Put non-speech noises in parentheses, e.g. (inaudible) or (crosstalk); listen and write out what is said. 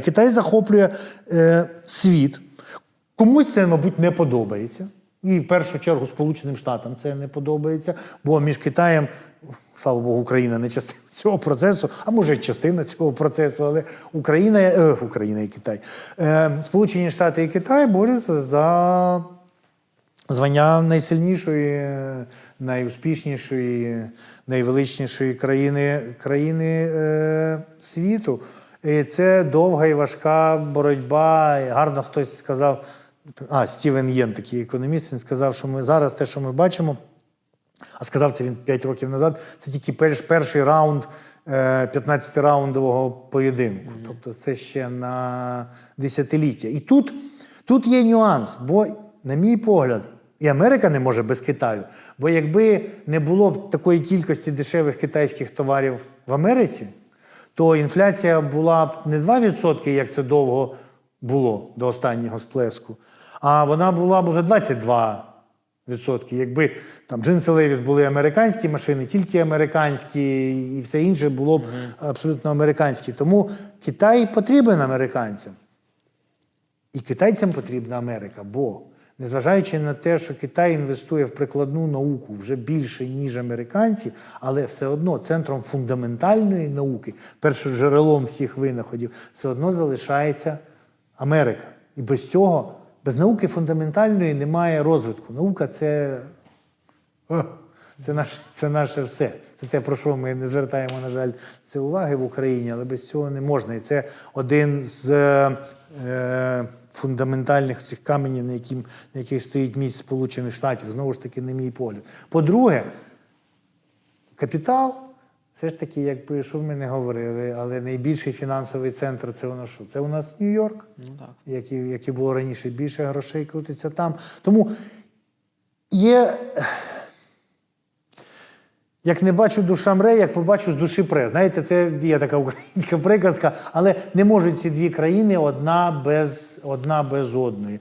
Китай захоплює е, світ. Комусь це, мабуть, не подобається. І в першу чергу Сполученим Штатам це не подобається, бо між Китаєм, слава Богу, Україна не частина (laughs) цього процесу, а може частина цього процесу, але Україна, е, Україна і Китай. Е, Сполучені Штати і Китай борються за звання найсильнішої, найуспішнішої, найвеличнішої країни, країни е, світу. І це довга і важка боротьба. І гарно хтось сказав, а Стівен Єн, такий економіст, він сказав, що ми зараз те, що ми бачимо, а сказав це він 5 років назад, це тільки перш, перший раунд е, 15-раундового поєдинку. Тобто це ще на десятиліття. І тут, тут є нюанс, бо, на мій погляд, і Америка не може без Китаю. Бо якби не було б такої кількості дешевих китайських товарів в Америці, то інфляція була б не 2%, як це довго було до останнього сплеску, а вона була б уже 22%. Якби там джинси Левіс були американські машини, тільки американські, і все інше було б абсолютно американське. Тому Китай потрібен американцям. І китайцям потрібна Америка, бо незважаючи на те, що Китай інвестує в прикладну науку вже більше, ніж американці, але все одно центром фундаментальної науки, першоджерелом всіх винаходів, все одно залишається Америка. І без цього, без науки фундаментальної немає розвитку. Наука це, о, це, наш, це наше все. Це те, про що ми не звертаємо, на жаль, це уваги в Україні, але без цього не можна. І це один з е, фундаментальних цих каменів, на, яким, на яких стоїть місць Сполучених Штатів, знову ж таки, на мій погляд. По-друге, капітал. Все ж таки, якби що б ми не говорили, але найбільший фінансовий центр це у нас що? Це у нас Нью-Йорк, Ну так. як і, як і було раніше, більше грошей крутиться там. Тому є. Як не бачу душа мре, як побачу з душі пре. Знаєте, це є така українська приказка, але не можуть ці дві країни одна без, одна без одної.